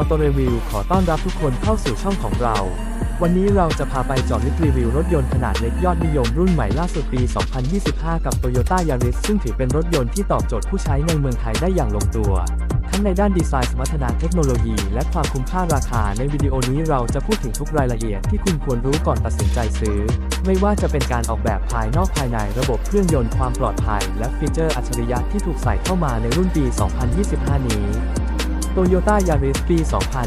อโตรีวิวขอต้อนรับทุกคนเข้าสู่ช่องของเรา วันนี้เราจะพาไปจอดลึกรีวิวรถยนต์ขนาดเล็กยอดนิยมรุ่นใหม่ล่าสุดปี 2025 กับ Toyota Yaris ซึ่งถือเป็นรถยนต์ที่ตอบโจทย์ผู้ใช้ในเมืองไทยได้อย่างลงตัว ทั้งในด้านดีไซน์สมรรถนะเทคโนโลยี และความคุ้มค่าราคาในวิดีโอนี้เราจะพูดถึงทุกรายละเอียดที่คุณควรรู้ก่อนตัดสินใจซื้อ ไม่ว่าจะเป็นการออกแบบภายนอกภายในระบบเครื่องยนต์ความปลอดภัย และฟีเจอร์อัจฉริยะที่ถูกใส่เข้ามาในรุ่นปี 2025 นี้ Toyota Yaris ปี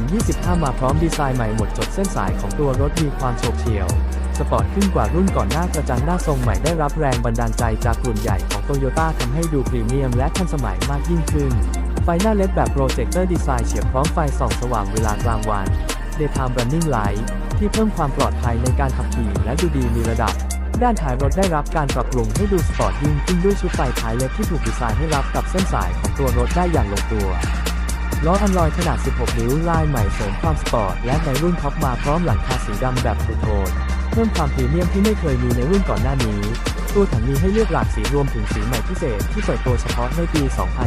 2025 มาพร้อมดีไซน์ใหม่หมดจดเส้นสายของตัวรถมีความโฉบเฉี่ยว สปอร์ตขึ้นกว่ารุ่นก่อนหน้ากระจังหน้าทรงใหม่ได้รับแรงบันดาลใจจากกลุ่มใหญ่ของ Toyota ทำให้ดูพรีเมียมและทันสมัยมากยิ่งขึ้น ไฟหน้าเล็ดแบบโปรเจคเตอร์ดีไซน์เฉียบพร้อมไฟส่องสว่างเวลากลางวัน Daytime Running Light ที่เพิ่มความปลอดภัยในการขับขี่และดูดีมีระดับ ด้านท้ายรถได้รับการปรับปรุงให้ดูสปอร์ตยิ่งขึ้นด้วยชุดไฟท้ายเล็กที่ถูกดีไซน์ให้รับกับเส้นสายของตัวรถได้อย่างลงตัว ล้ออันลอยขนาด 16 นิ้วลายใหม่เสริมความสปอร์ตและในรุ่นท็อปมาพร้อมหลังคาสีดำแบบทูโทนเพิ่มความพรีเมียมที่ไม่เคยมีในรุ่นก่อนหน้านี้ ตัวถังมีให้เลือกหลากสีรวมถึงสีใหม่พิเศษที่เปิดตัวเฉพาะในปี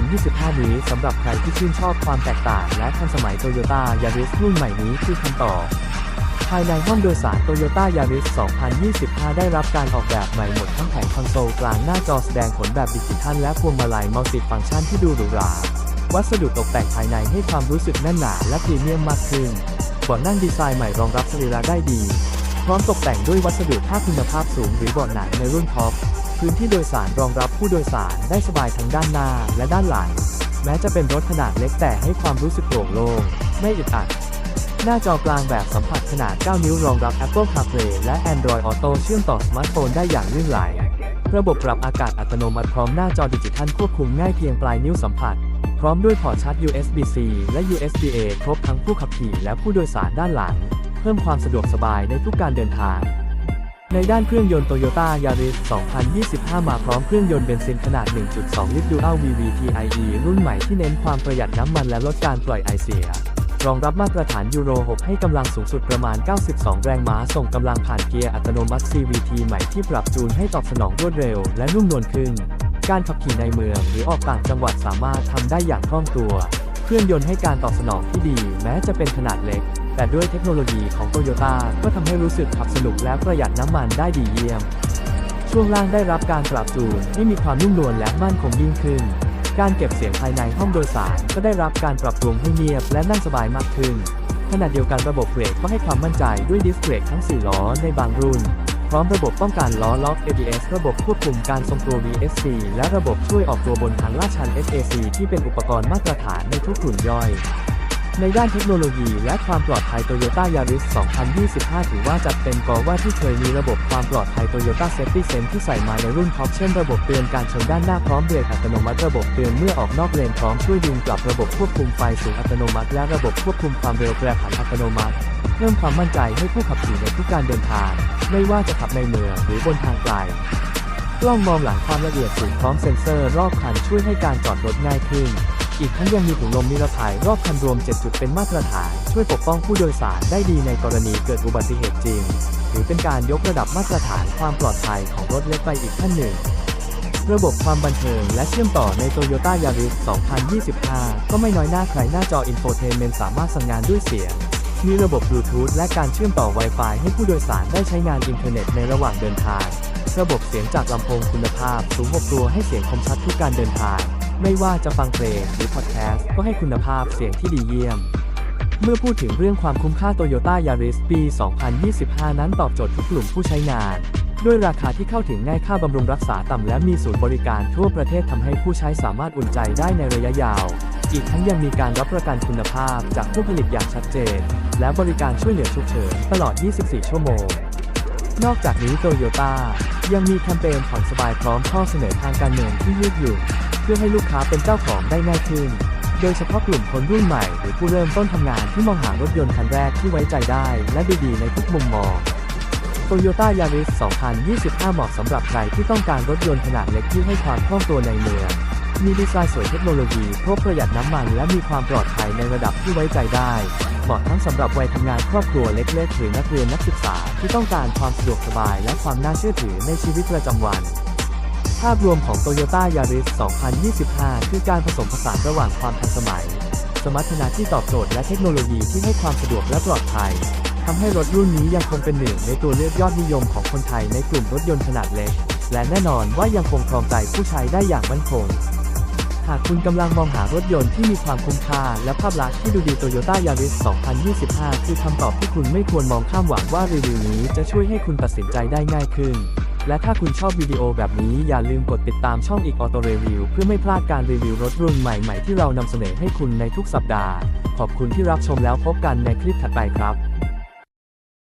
2025 นี้สำหรับใครที่ชื่นชอบความแตกต่างและทันสมัย Toyota Yaris รุ่นใหม่นี้คือคำตอบภายในห้องโดยสาร Toyota Yaris 2025 ได้รับการออกแบบใหม่หมดทั้งแผงคอนโซลกลางหน้าจอแสดงผลแบบดิจิทัลและพวงมาลัยมัลติฟังก์ชันที่ดูหรูหรา วัสดุตกแต่งภายในให้ความรู้สึกแน่นหนาและพรีเมียมมากขึ้นเบาะนั่งดีไซน์ใหม่รองรับสรีระได้ดี พร้อมตกแต่งด้วยวัสดุท่าคุณภาพสูงหรือเบาะหนังในรุ่นท็อปพื้นที่โดยสารรองรับผู้โดยสารได้สบายทั้งด้านหน้าและด้านหลัง แม้จะเป็นรถขนาดเล็กแต่ให้ความรู้สึกโปร่งโล่งไม่อึดอัดหน้าจอกลางแบบสัมผัสขนาด 9 นิ้วรองรับ Apple CarPlay และ Android Auto เชื่อมต่อสมาร์ทโฟนได้อย่างลื่นไหล ระบบปรับอากาศอัตโนมัติพร้อมหน้าจอดิจิทัลควบคุมง่ายเพียงปลายนิ้วสัมผัส พร้อมด้วยพอร์ตชาร์จ USB-C และ USB-A ครบทั้งผู้ขับขี่และผู้โดยสารด้านหลัง เพิ่มความสะดวกสบายในทุกการเดินทาง ในด้านเครื่องยนต์ Toyota Yaris 2025 มาพร้อมเครื่องยนต์เบนซินขนาด 1.2 ลิตร Dual VVTIE รุ่นใหม่ที่เน้นความประหยัดน้ำมันและลดการปล่อยไอเสียรองรับมาตรฐานยูโร 6 ให้กำลังสูงสุดประมาณ 92 แรงม้า ส่งกำลังผ่านเกียร์อัตโนมัติ CVT ใหม่ที่ปรับจูนให้ตอบสนองรวดเร็วและนุ่มนวลขึ้น การขับขี่ในเมืองหรือออกต่างจังหวัดสามารถทำได้อย่างคล่องตัว เครื่องยนต์ให้การตอบสนองที่ดี แม้จะเป็นขนาดเล็ก แต่ด้วยเทคโนโลยีของโตโยต้าก็ทำให้รู้สึกขับสนุกและประหยัดน้ำมันได้ดีเยี่ยม ช่วงล่างได้รับการปรับจูนให้มีความนุ่มนวลและมั่นคงยิ่งขึ้น การเก็บเสียงภายในห้องโดยสารก็ได้รับการปรับปรุงให้เงียบและนั่งสบายมากขึ้นขณะเดียวกันระบบเบรกก็ให้ความมั่นใจด้วยดิสเบรกทั้ง 4 ล้อในบางรุ่น พร้อมระบบป้องกันล้อล็อก ABS ระบบควบคุมการทรงตัว VSC และระบบช่วยออกตัวบนทางลาดชัน SAC ที่เป็นอุปกรณ์มาตรฐานในทุกกลุ่มย่อย ในด้านเทคโนโลยีและความปลอดภัย Toyota Yaris 2025 ถือว่าจัดเต็มกว่าว่าที่เคยมีระบบความปลอดภัย Toyota Safety Sense ที่ใส่มาในรุ่นท็อปเช่นระบบเตือนการชนด้านหน้าพร้อมเบรกอัตโนมัติระบบเตือนเมื่อออกนอกเลนพร้อมช่วยดึงกลับระบบควบคุมไฟสูงอัตโนมัติ และระบบควบคุมความเร็วแปรผันอัตโนมัติ เพิ่มความมั่นใจให้ผู้ขับขี่ในทุกการเดินทาง ไม่ว่าจะขับในเมืองหรือบนทางไกล กล้องมองหลังความละเอียดสูงพร้อมเซ็นเซอร์รอบคันช่วยให้การจอดรถง่ายขึ้น อีกทั้งยังมีถุงลมนิรภัยรอบคันรวม 7 จุดเป็นมาตรฐาน ช่วยปกป้องผู้โดยสารได้ดีในกรณีเกิดอุบัติเหตุจริง หรือเป็นการยกระดับมาตรฐานความปลอดภัยของรถเล็กไปอีกขั้นหนึ่งระบบความบันเทิงและเชื่อมต่อใน Toyota Yaris 2025 ก็ไม่น้อยหน้าใครหน้าจอ Infotainment สามารถสั่งงานด้วยเสียง มีระบบบลูทูธและการเชื่อมต่อ Wi-Fi ให้ผู้โดยสารได้ใช้งานอินเทอร์เน็ตในระหว่างเดินทาง ระบบเสียงจากลำโพงคุณภาพสูง6ตัวให้เสียงคมชัดทุกการเดินทาง ไม่ว่าจะฟังเพลงหรือพอดแคสต์ก็ให้คุณภาพเสียงที่ดีเยี่ยม เมื่อพูดถึงเรื่องความคุ้มค่า Toyota Yaris ปี 2025 นั้นตอบโจทย์ทุกกลุ่มผู้ใช้งานด้วยราคาที่เข้าถึงง่ายค่าบำรุงรักษาต่ำและมีศูนย์บริการทั่วประเทศทำให้ผู้ใช้สามารถอุ่นใจได้ในระยะยาว อีกทั้งยังมีการรับประกันคุณภาพจากผู้ผลิตอย่างชัดเจน และบริการช่วยเหลือฉุกเฉินตลอด 24 ชั่วโมง นอกจากนี้โตโยต้ายังมีแคมเปญผ่อนสบายพร้อมข้อเสนอทางการเงินที่ยืดหยุ่นเพื่อให้ลูกค้าเป็นเจ้าของได้ง่ายขึ้น โดยเฉพาะกลุ่มคนรุ่นใหม่หรือผู้เริ่มต้นทำงานที่มองหารถยนต์คันแรกที่ไว้ใจได้ และดูดีในทุกมุมมอง Toyota Yaris 2025 เหมาะสำหรับใครที่ต้องการรถยนต์ขนาดเล็กที่ให้ความคล่องตัวในเมือง มีดีไซน์สวยเทคโนโลยีครบประหยัดน้ำมัน และมีความปลอดภัยในระดับที่ไว้ใจได้ เหมาะทั้งสำหรับวัยทำงานครอบครัวเล็กๆหรือนักเรียนนักศึกษาที่ต้องการความสะดวกสบายและความน่าเชื่อถือในชีวิตประจำวัน ภาพรวมของ Toyota Yaris 2025 คือการผสมผสานระหว่างความทันสมัย สมรรถนะที่ตอบโจทย์และเทคโนโลยีที่ให้ความสะดวกและปลอดภัยทำให้รถรุ่นนี้ยังคงเป็นหนึ่งในตัวเลือกยอดนิยมของคนไทยในกลุ่มรถยนต์ขนาดเล็ก และแน่นอนว่ายังคงครองใจผู้ใช้ได้อย่างมั่นคง หากคุณกำลังมองหารถยนต์ที่มีความคุ้มค่า และภาพลักษณ์ที่ดูดี Toyota Yaris 2025 คือคำตอบที่คุณไม่ควรมองข้ามหวังว่ารีวิวนี้จะช่วยให้คุณตัดสินใจได้ง่ายขึ้น และถ้าคุณชอบวิดีโอแบบนี้อย่าลืมกดติดตามช่องอีกออโตรีวิวเพื่อไม่พลาดการรีวิวรถรุ่นใหม่ ๆ ที่เรานำเสนอให้คุณในทุกสัปดาห์ ขอบคุณที่รับชมแล้วพบกันในคลิปถัดไปครับ